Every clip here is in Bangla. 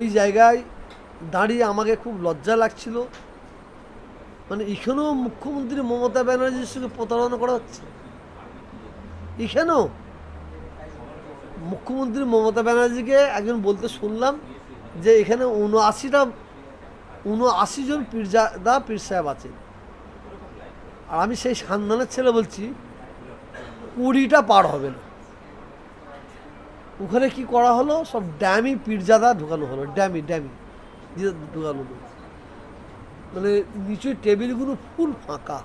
ওই জায়গায় দাঁড়িয়ে আমাকে খুব লজ্জা লাগছিল। মানে এখানেও মুখ্যমন্ত্রী মমতা ব্যানার্জির সঙ্গে প্রতারণা করা হচ্ছে? এখানেও? মুখ্যমন্ত্রী মমতা ব্যানার্জিকে একজন বলতে শুনলাম যে এখানে উনআশিটা উনআশি জন পীরজাদা, পীর সাহেব আছেন। আর আমি সেই সান্দানের ছেলে বলছি, কুড়িটা পার হবে না। ওখানে কি করা হলো? সব ড্যামি পীরজাদা ঢুকানো হলো। Dummy dummy. ঢুকানো হলো। মানে নিচের টেবিলগুলো ফুল ফাঁকা।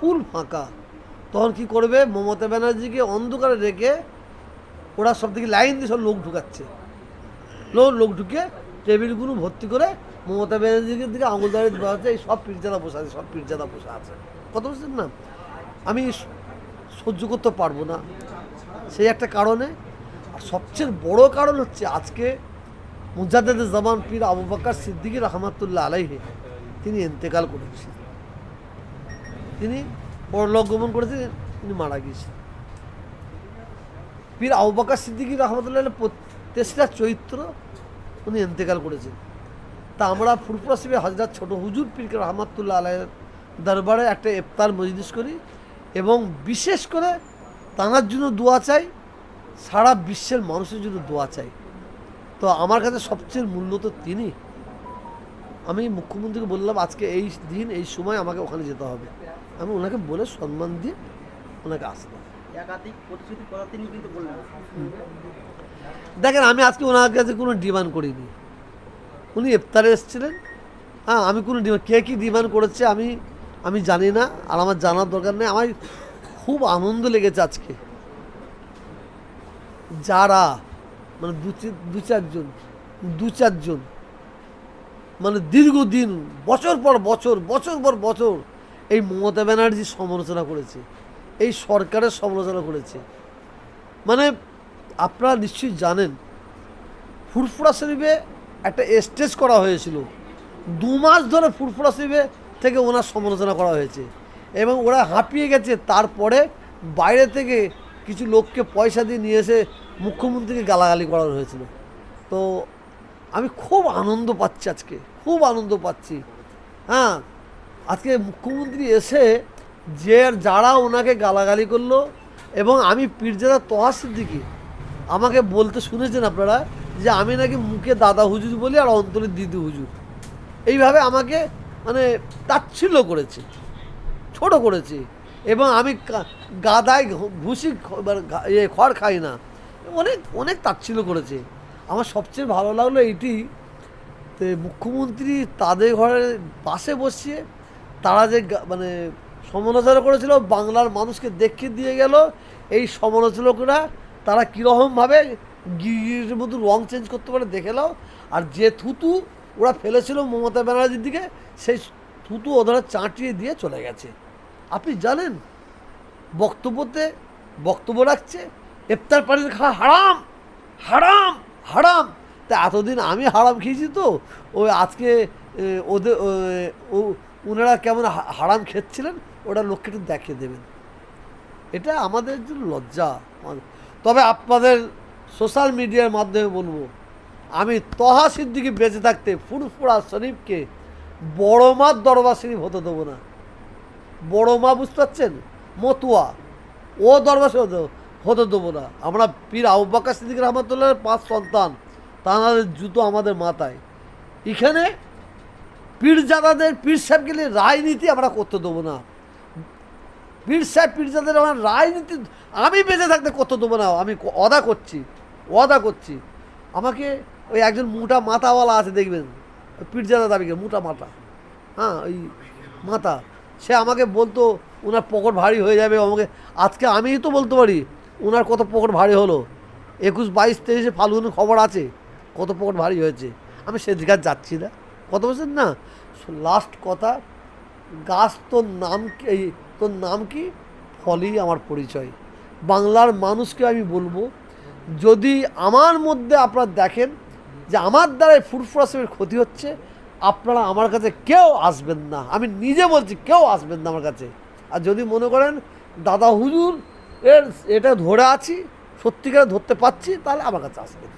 ফুল ফাঁকা। তখন কি করবে? মমতা ব্যানার্জিকে অন্ধকারে রেখে ওরা সব থেকে লাইন দিয়ে সব লোক ঢুকাচ্ছে। লোক লোক ঢুকে টেবিলগুলো ভর্তি করে মমতা ব্যানার্জিকে দিকে আঙুল দাঁড়িয়ে দেওয়া হচ্ছে। এই সব পীরজাদা বসে আছে, সব পীরজাদা বসে আছে। কত বুঝছেন না? আমি সহ্য করতে পারব না। সেই একটা কারণে আর সবচেয়ে বড় কারণ হচ্ছে আজকে মুজাদ্দেদ জামান পীর আবু বাক্কার সিদ্দিকী রহমাতুল্লাহ আলাইহে তিনি ইন্তেকাল করেছেন। তিনি পরলোক গমন করেছেন তিনি মারা গিয়েছেন। পীর আবু বাক্কার সিদ্দিকী রহমতুল্লাহ তেসরা চৈত্র উনি ইন্তেকাল করেছেন। তা আমরা ফুরফুরা শিবে হজরত ছোট হুজুর পীরকে রহমাতুল্লাহ আলাইয়ের দরবারে একটা ইফতার মজলিস করি এবং বিশেষ করে তাঁর জন্য দোয়া চাই সারা বিশ্বের মানুষের জন্য দোয়া চাই। তো আমার কাছে সবচেয়ে মূল্য তো তিনি। আমি মুখ্যমন্ত্রীকে বললাম আজকে এই দিন এই সময় আমাকে ওখানে যেতে হবে। আমি ওনাকে বলে সম্মান দিয়ে ওনাকে বললেন। দেখেন আমি আজকে ওনার কাছে কোনো ডিমান্ড করিনি। উনি ইফতারে এসেছিলেন। হ্যাঁ আমি কোনো ডিমান্ড কে কী ডিমান্ড করেছে আমি আমি জানি না। আর আমার জানার দরকার নেই। আমার খুব আনন্দ লেগেছে আজকে। যারা মানে দু চারজন দু চারজন মানে দীর্ঘদিন, বছর পর বছর বছর পর বছর এই মমতা ব্যানার্জির সমালোচনা করেছে, এই সরকারের সমালোচনা করেছে। মানে আপনারা নিশ্চয়ই জানেন, ফুরফুরা শরীফে একটা স্টেজ করা হয়েছিল। দু মাস ধরে ফুরফুরা শরীফে থেকে ওনার সমালোচনা করা হয়েছে এবং ওরা হাঁপিয়ে গেছে। তারপরে বাইরে থেকে কিছু লোককে পয়সা দিয়ে নিয়ে এসে মুখ্যমন্ত্রীকে গালাগালি করা হয়েছিল। তো আমি খুব আনন্দ পাচ্ছি আজকে, খুব আনন্দ পাচ্ছি। হ্যাঁ আজকে মুখ্যমন্ত্রী এসে যে যারা ওনাকে গালাগালি করল এবং আমি পীরজাদা তোহা সিদ্দিকি, আমাকে বলতে শুনেছেন আপনারা যে আমি নাকি মুখে দাদা হুজুর বলি আর অন্তরে দিদি হুজুর। এইভাবে আমাকে মানে তাচ্ছিল্য করেছে, ছোট করেছে এবং আমি গাদায় ঘুষি মানে ইয়ে খড় খাই না। অনেক অনেক তাচ্ছিল্য করেছে। আমার সবচেয়ে ভালো লাগল এটি মুখ্যমন্ত্রী তাদের ঘরের পাশে বসিয়ে তারা যে মানে সমালোচনা করেছিল, বাংলার মানুষকে দেখিয়ে দিয়ে গেল, এই সমালোচকরা তারা কীরকমভাবে গির মতো রং চেঞ্জ করতে পারে দেখে নাও। আর যে থুতু ওরা ফেলেছিল মমতা ব্যানার্জির দিকে, সেই থুতু ওদের চাঁটিয়ে দিয়ে চলে গেছে। আপনি জানেন, বক্তব্যতে বক্তব্য রাখছে ইফতার পানির খাওয়া হারাম হারাম হারাম। তা এতদিন আমি হারাম খেয়েছি তো, ওই আজকে ওদের ওনারা কেমন হারাম খেচ্ছিলেন, ওটা লোককে একটু দেখিয়ে দেবেন। এটা আমাদের জন্য লজ্জা। তবে আপনাদের সোশ্যাল মিডিয়ার মাধ্যমে বলব, আমি তহা সিদ্দিকি বেঁচে থাকতে ফুরফুরা শরীফকে বড় মার দরবার শরীফ হতে দেবো না। বড় মা বুঝতে পারছেন? মতুয়া। ও দরবার শরীফ হতে- দেবো না। আমরা পীর আউবাক্কা সিদ্দিক রহমতুল্লাহ পাঁচ সন্তান তাঁদের জুতো আমাদের মাথায়। এখানে পীরজাদাদের, পীর সাহেবকে নিয়ে রাজনীতি আমরা করতে দেবো না। পীর সাহেব পীরজাদের আমার রাজনীতি, আমি বেঁচে থাকতে করতে দেবো না। আমি অদা করছি অদা করছি। আমাকে ওই একজন মোটা মাথাওয়ালা আছে, দেখবেন? পীরজাদা দাবিকে, মোটা মাথা। হ্যাঁ ওই মাথা। সে আমাকে বলতো, ওনার পকট ভারী হয়ে যাবে, আমাকে আজকে আমিই তো বলতে পারি ওনার কত পকেট ভারী হলো? একুশ, বাইশ, তেইশে ফাল্গুনের খবর আছে। কত পকেট ভারী হয়েছে? আমি সেদিকে আর যাচ্ছি না। কত বলছেন না? লাস্ট কথা, গাছ তোর নাম এই, তোর নাম কি? ফলই আমার পরিচয়। বাংলার মানুষকে আমি বলব, যদি আমার মধ্যে আপনারা দেখেন যে আমার দ্বারাই ফুরফুরাসের ক্ষতি হচ্ছে, আপনারা আমার কাছে কেউ আসবেন না। আমি নিজে বলছি, কেউ আসবেন না আমার কাছে। আর যদি মনে করেন, দাদা হুজুর এর এটা ধরে আছি সত্যিকার ধরতে পারছি তাহলে আমার কাছে আসবেন